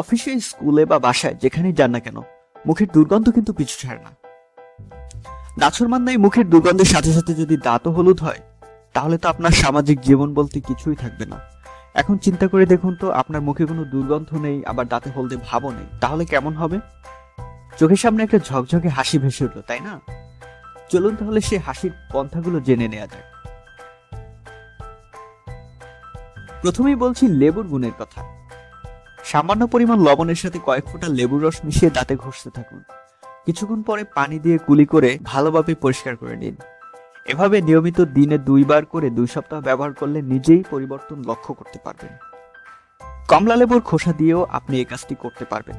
অফিসে, স্কুলে বা বাসায়, যেখানেই যান না কেন, মুখের দুর্গন্ধ কিন্তু পিছু ছাড়ে না। নাছরমান্নায় মুখের দুর্গন্ধের সাথে সাথে যদি দাঁতও হলুদ হয়, তাহলে তো আপনার সামাজিক জীবন বলতে কিছুই থাকবে না। এখন চিন্তা করে দেখুন তো, আপনার মুখে কোনো দুর্গন্ধ নেই, আবার দাঁতে হলদে ভাবও নেই, তাহলে কেমন হবে? চোখের সামনে একটা ঝকঝকে হাসি ভেসে উঠল, তাই না? চলুন তাহলে সে হাসির পন্থাগুলো জেনে নেওয়া যাক। প্রথমেই বলছি লেবুর গুণের কথা। সামান্য পরিমাণ লবণের সাথে কয়েক ফোঁটা লেবুর রস মিশিয়ে দাঁতে ঘষতে থাকুন। কিছুক্ষণ পরে পানি দিয়ে কুলি করে ভালোভাবে পরিষ্কার করে নিন। এভাবে নিয়মিত দিনে দুইবার করে দুই সপ্তাহ ব্যবহার করলে নিজেই পরিবর্তন লক্ষ্য করতে পারবেন। কমলা লেবুর খোসা দিয়েও আপনি এই কাজটি করতে পারবেন।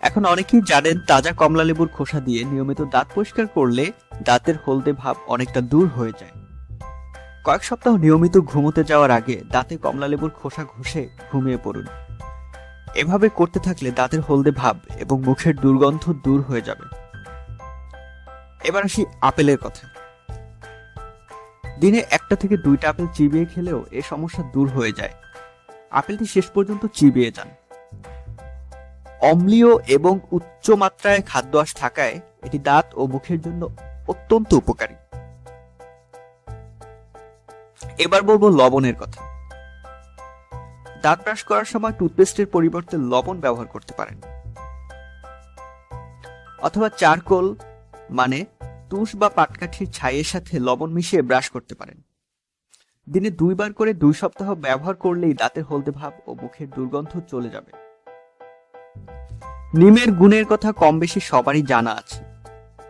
এখন অনেকেই জানেন, তাজা কমলা লেবুর খোসা দিয়ে নিয়মিত দাঁত পরিষ্কার করলে দাঁতের হলদে ভাব অনেকটা দূর হয়ে যায়। কয়েক সপ্তাহ নিয়মিত ঘুমোতে যাওয়ার আগে দাঁতে কমলা লেবুর খোসা ঘষে ঘুমিয়ে পড়ুন। এভাবে করতে থাকলে দাঁতের হলদে ভাব এবং মুখের দুর্গন্ধ দূর হয়ে যাবে। এবার আসি আপেলের কথা। দিনে একটা থেকে দুইটা আপেল চিবিয়ে খেলেও এ সমস্যা দূর হয়ে যায়। আপেলটি শেষ পর্যন্ত চিবিয়ে যান। অম্লীয় এবং উচ্চ মাত্রায় খাদ্য থাকায় এটি দাঁত ও মুখের জন্য অত্যন্ত উপকারী। এবার বলব লবণের কথা। দাঁত ব্রাশ করার সময় টুথপেস্টের পরিবর্তে লবণ ব্যবহার করতে পারেন। অথবা চারকোল মানে তুষ বা পাটকাঠির ছাইয়ের সাথে লবণ মিশিয়ে ব্রাশ করতে পারেন। দিনে দুইবার করে দুই সপ্তাহ ব্যবহার করলেই দাঁতের হলদে ভাব ও মুখের দুর্গন্ধ চলে যাবে। নিমের গুণের কথা কম বেশি সবারই জানা আছে।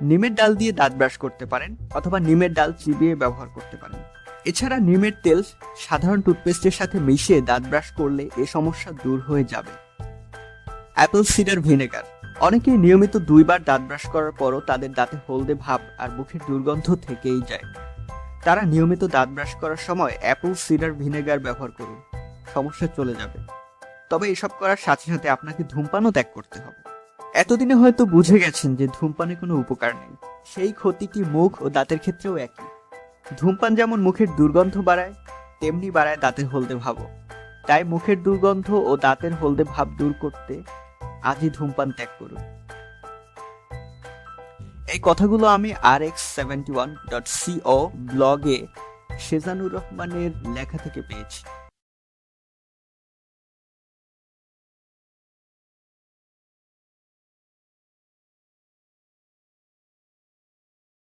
নিমের ডাল দিয়ে দাঁত ব্রাশ করতে পারেন অথবা নিমের ডাল চিবিয়ে ব্যবহার করতে পারেন। এছাড়া নিমের তেল সাধারণ টুথপেস্টের সাথে মিশিয়ে দাঁত ব্রাশ করলে এ সমস্যা দূর হয়ে যাবে। Apple cider vinegar. অনেকে নিয়মিত দুইবার দাঁত ব্রাশ করার পরও তাদের দাঁতে হলদে ভাব আর মুখের দুর্গন্ধ থেকেই যায়। তারা নিয়মিত দাঁত ব্রাশ করার সময় অ্যাপেল সিডার ভিনেগার ব্যবহার করুন। সমস্যা চলে যাবে। তবে এসব করার সাথে সাথে আপনাকে ধূমপানও ত্যাগ করতে হবে। এতদিনে হয়তো বুঝে গেছেন যে ধূমপানে কোনো উপকার নেই। সেই ক্ষতিটি মুখ ও দাঁতের ক্ষেত্রেও একই। ধূমপান যেমন মুখের দুর্গন্ধ বাড়ায়, তেমনি বাড়ায় দাঁতের হলদে ভাবও। তাই মুখের দুর্গন্ধ ও দাঁতের হলদে ভাব দূর করতে আজই ধূমপান ত্যাগ করুন। এই কথাগুলো আমি আর X seventy one dot CO ব্লগে শেজানুর রহমানের লেখা থেকে পেয়েছি।